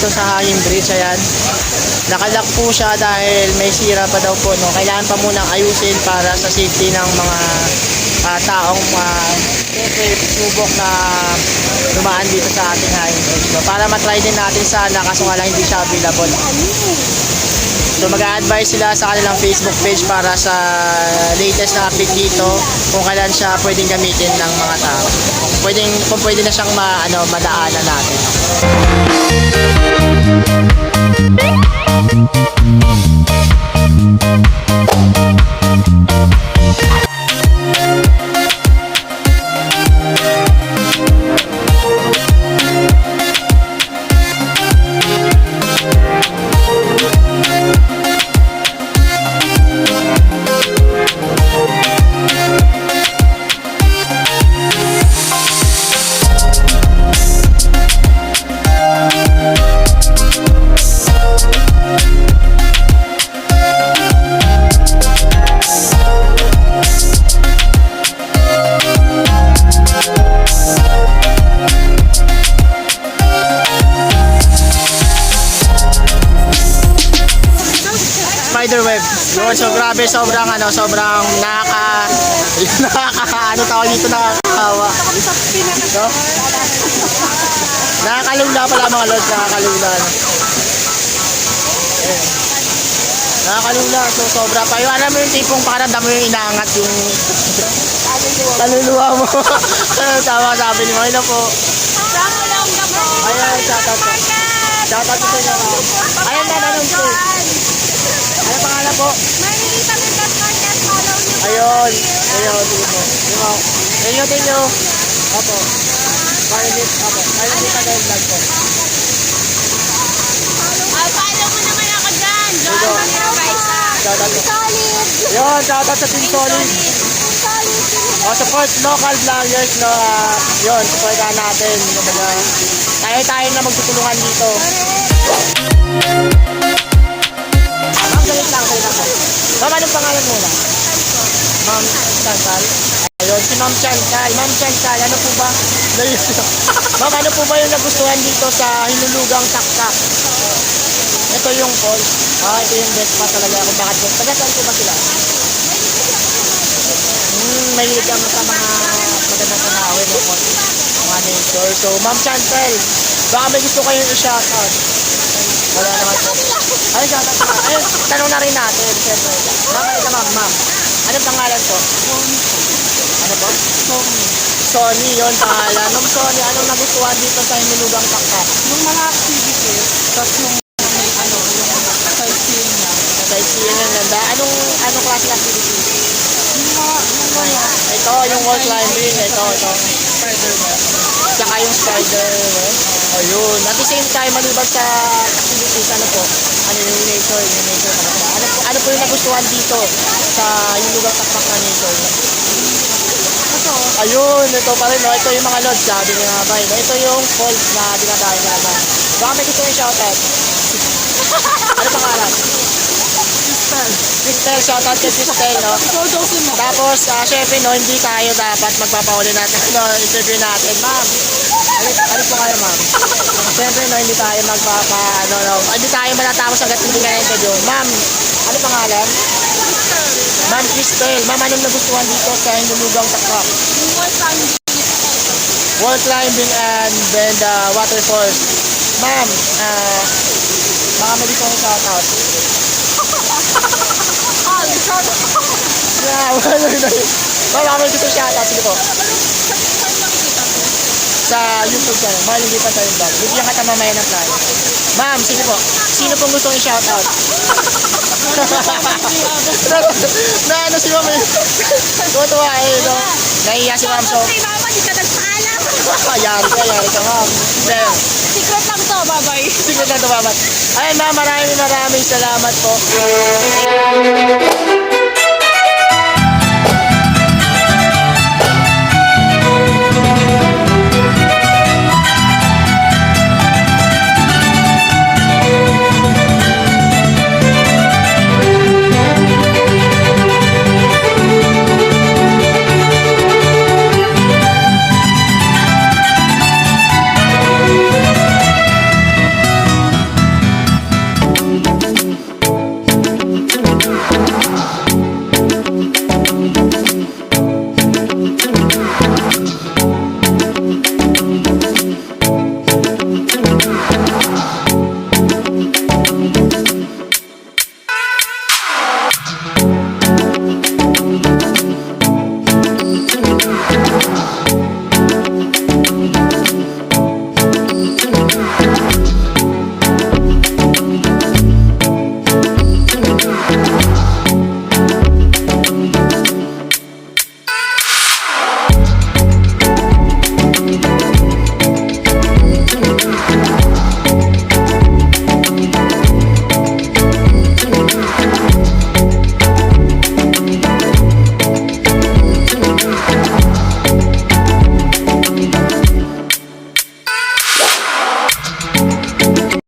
dito sa Hanging Bridge. Ayan. Nakalock po siya dahil may sira pa daw po. No? Kailangan pa munang ayusin para sa safety ng mga ah, taong uh, subok na dumaan dito sa ating Hanging Bridge. No? Para matry din natin sana kaso nga lang hindi siya available. So mag-a-advise sila sa kanilang Facebook page para sa latest na update dito kung kailan siya pwedeng gamitin ng mga tao. Pwedeng, kung pwede na siyang ma, ano, madaanan natin. Yun, so grabe, sobrang ano, sobrang nakaka, nakaka, ano tawag dito, nakakahawa. No? Nakakalula pala mga lods, nakakalula. No? Ayan. Nakakalula, so sobra pa. Yung alam mo yung tipong pakiramdam mo yung inaangat yung kaluluwa mo. Tama sabi ni Moy na po. Ayan, shoutout po. Shoutout po sa inyo. Ayan na, anong po. Ano pangalan po? Ayun. Ayun, sige po. Yung mga, inyo, inyo. Opo. Marinit, opo. Marinit na kayo vlog po. Shoutout po. Yun, shoutout sa Team Solid. O, support local vloggers, no. ah, yun, supportan natin. Kumbaga, tayo-tayo na magtutulungan dito. Ma'am, anong pangalan muna? Ma'am Chantal. Ayun, si Ma'am Chantal. Ma'am Chantal, ano po ba? Ma'am, ano po ba yung nagustuhan dito sa Hinulugang Taktak? Ito yung falls. Ah, ito yung best pa talaga kung bakit po. Taga saan po ba sila? Hmm, mahilig ang sa mga magandang tanawin no, po. mga nature. So, Ma'am Chantel, baka may gusto kayong i-shoutout. Wala naman po. Ay, shoutout na. Ayun, tanong na rin natin, siyempre. Ano ka ma'am, ma'am? Anong pangalan po? Ano po? Sony. Sony, yun pangalan. Ma'am Sony, anong nagustuhan dito sa Hinulugang Taktak? Yung mga activities, tapos yung ano, yung sightseeing niya. Sightseeing ang ganda. Anong, anong klase ng activity? Yung mga, yung mga Ito, yung wall climbing. Ito, ito. Spider-Man. Tsaka yung spider web. Ayun. At the same time, maliban sa activities, ano po? Ano yung nature, yung nature na ba? Ano po, ano po yung nagustuhan dito sa yung lugar takpak na nature? Ito, Ayun, ito pa rin, no? Ito yung mga lods, sabi ni mga bay. No? Ito yung falls na dinadayo na naman. Baka may gusto yung shoutout. ano pangalan? Crystal. Cristel, shoutout kay Cristel, no? Tapos, ah, syempre, no, hindi tayo dapat magpapahuli natin, no, interview natin. Ma'am, ano, ano po kayo, ma'am? Syempre, no, hindi tayo magpapa, ano, no, hindi tayo matatapos hanggat hindi ka interview. Ma'am, ano pangalan? Ma'am Cristel, ma'am, anong nagustuhan dito sa Hinulugang? Yung wall climbing. Wall climbing and then the waterfalls. Ma'am, ah, baka may gusto kong shoutout. Ah. Yeah, wala na yun. Baka may gusto shoutout. Sige po. Sa YouTube channel, pa tayo vlog. Bigyan ka mamaya ng plano. Ma'am, sige po. Sino pong gustong i-shoutout? na ano si ma'am eh. Tuwa-tuwa eh, no? Nahiya si ma'am, so. Kay mama, ka nagpaalam. yari ka, yari ka ma'am. Sir, Secret lang to, bye-bye. sige na tumamat. Ayun ma'am, maraming maraming salamat po.